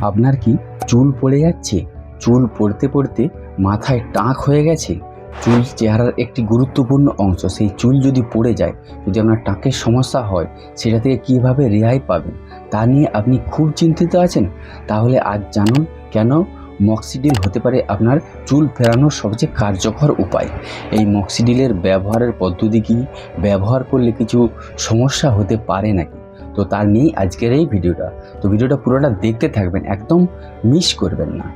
আপনার কি চুল পড়ে যাচ্ছে? চুল পড়তে পড়তে মাথায় টাক হয়ে গেছে। চুল চেহারার একটি গুরুত্বপূর্ণ অংশ। সেই চুল যদি পড়ে যায়, যদি আপনার টাকের সমস্যা হয়, সেটা থেকে কীভাবে রেহাই পাবেন, তা নিয়ে আপনি খুব চিন্তিত আছেন? তাহলে আজ জানুন কেন মক্সিডিল হতে পারে আপনার চুল ফেরানোর সবচেয়ে কার্যকর উপায়। এই মক্সিডিলের ব্যবহারের পদ্ধতি কী? ব্যবহার করলে কিছু সমস্যা হতে পারে নাকি? তো তার নিয়েই আজকের এই ভিডিওটা। তো ভিডিওটা পুরোটা দেখতে থাকবেন, একদম মিস করবেন না।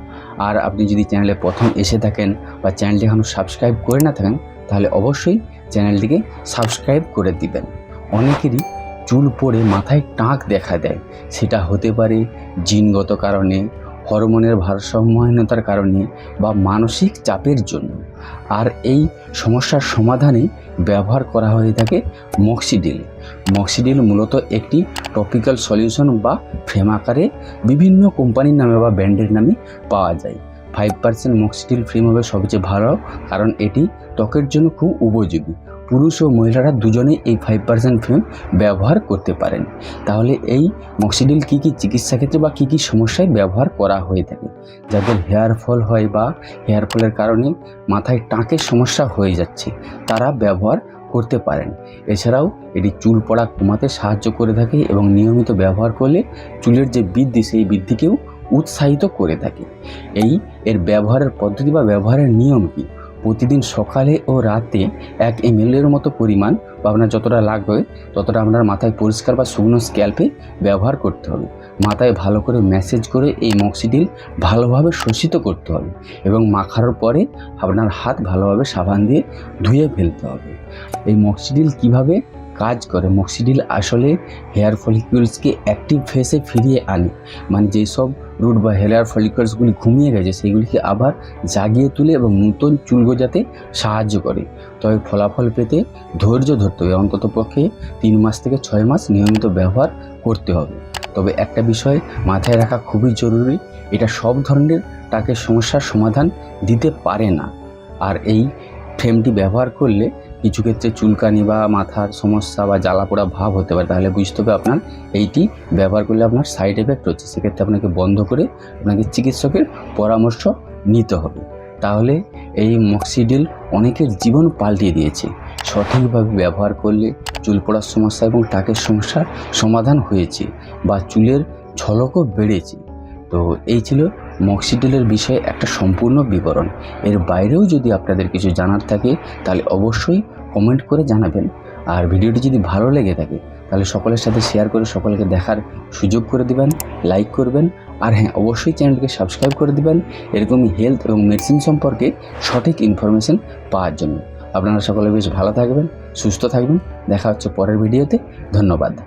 আর আপনি যদি চ্যানেলে প্রথম এসে থাকেন বা চ্যানেলটি এখনও সাবস্ক্রাইব করে না থাকেন, তাহলে অবশ্যই চ্যানেলটিকে সাবস্ক্রাইব করে দিবেন। অনেকেরই চুল পড়ে মাথায় টাক দেখা দেয়। সেটা হতে পারে জিনগত কারণে হরমোনের ভারসাম্যহীনতার কারণে বা মানসিক চাপের জন্য। আর এই সমস্যার সমাধানে ব্যবহার করা হয়ে থাকে মক্সিডিল। মক্সিডিল মূলত একটি টপিক্যাল সলিউশন বা ফ্রেম আকারে বিভিন্ন কোম্পানির নামে বা ব্র্যান্ডের নামে পাওয়া যায়। ফাইভ পার্সেন্ট মক্সিডিল ফ্রেম হবে সবচেয়ে ভালো, কারণ এটি ত্বকের জন্য খুব উপযোগী। পুরুষ ও মহিলারা দুজনেই এই ফাইভ পার্সেন্ট ফ্রেম ব্যবহার করতে পারেন। তাহলে এই মক্সিডিল কী কী চিকিৎসা ক্ষেত্রে বা কী কী সমস্যায় ব্যবহার করা হয়ে থাকে? যাদের হেয়ার ফল হয় বা হেয়ার ফলের কারণে মাথায় টাকের সমস্যা হয়ে যাচ্ছে, তারা ব্যবহার করতে পারেন। এছাড়াও এটি চুল পড়া কমাতে সাহায্য করে থাকে এবং নিয়মিত ব্যবহার করলে চুলের যে বৃদ্ধি, সেই বৃদ্ধিকেও উৎসাহিত করে থাকে। এই এর ব্যবহারের পদ্ধতি বা ব্যবহারের নিয়ম কী? প্রতিদিন সকালে ও রাতে এক এম মতো পরিমাণ বা আপনার যতটা লাগবে, ততটা আপনার মাথায় পরিষ্কার বা শুকনো স্ক্যাল্পে ব্যবহার করতে হবে। মাথায় ভালো করে ম্যাসেজ করে এই মক্সিডিল ভালোভাবে শোষিত করতে হবে এবং মাখার পরে আপনার হাত ভালোভাবে সাবান দিয়ে ধুয়ে ফেলতে হবে। এই মক্সিডিল কীভাবে কাজ করে। মক্সিডিল আসলে হেয়ার ফলিকুলসকে অ্যাক্টিভ ফেসে ফিরিয়ে আনে। মানে যেসব রুট বা হেয়ার ফলিকুলসগুলি ঘুমিয়ে গেছে, সেগুলিকে আবার জাগিয়ে তুলে এবং নতুন চুল গজাতে সাহায্য করে। তবে ফলাফল পেতে ধৈর্য ধরতে হবে। অন্তত পক্ষে তিন মাস থেকে ছয় মাস নিয়মিত ব্যবহার করতে হবে। তবে একটা বিষয় মাথায় রাখা খুবই জরুরি, এটা সব ধরনের তাকে সমস্যার সমাধান দিতে পারে না। আর এই ফ্রেমটি ব্যবহার করলে কিছু ক্ষেত্রে চুলকানি বা মাথার সমস্যা বা জ্বালা পোড়া ভাব হতে পারে, তাহলে বুঝতে হবে আপনার এইটি ব্যবহার করলে আপনার সাইড এফেক্ট হচ্ছে। সেক্ষেত্রে আপনাকে বন্ধ করে আপনাকে চিকিৎসকের পরামর্শ নিতে হবে। তাহলে এই মক্সিডিল অনেকের জীবন পাল্টিয়ে দিয়েছে। সঠিকভাবে ব্যবহার করলে চুল পড়ার সমস্যা এবং টাকের সমস্যার সমাধান হয়েছে বা চুলের ঝলকও বেড়েছে। তো এই ছিল মক্সিডিলের বিষয়ে একটা সম্পূর্ণ বিবরণ। এর বাইরেও যদি আপনাদের কিছু জানার থাকে, তাহলে অবশ্যই কমেন্ট করে জানাবেন। আর ভিডিওটি যদি ভালো লেগে থাকে, তাহলে সকলের সাথে শেয়ার করে সকলকে দেখার সুযোগ করে দিবেন, লাইক করবেন, আর হ্যাঁ অবশ্যই চ্যানেলকে সাবস্ক্রাইব করে দিবেন। এরকমই হেলথ এবং মেডিসিন সম্পর্কে সঠিক ইনফরমেশন পাওয়ার জন্য। আপনারা সকলে বেশ ভালো থাকবেন, সুস্থ থাকবেন। দেখা হচ্ছে পরের ভিডিওতে। ধন্যবাদ।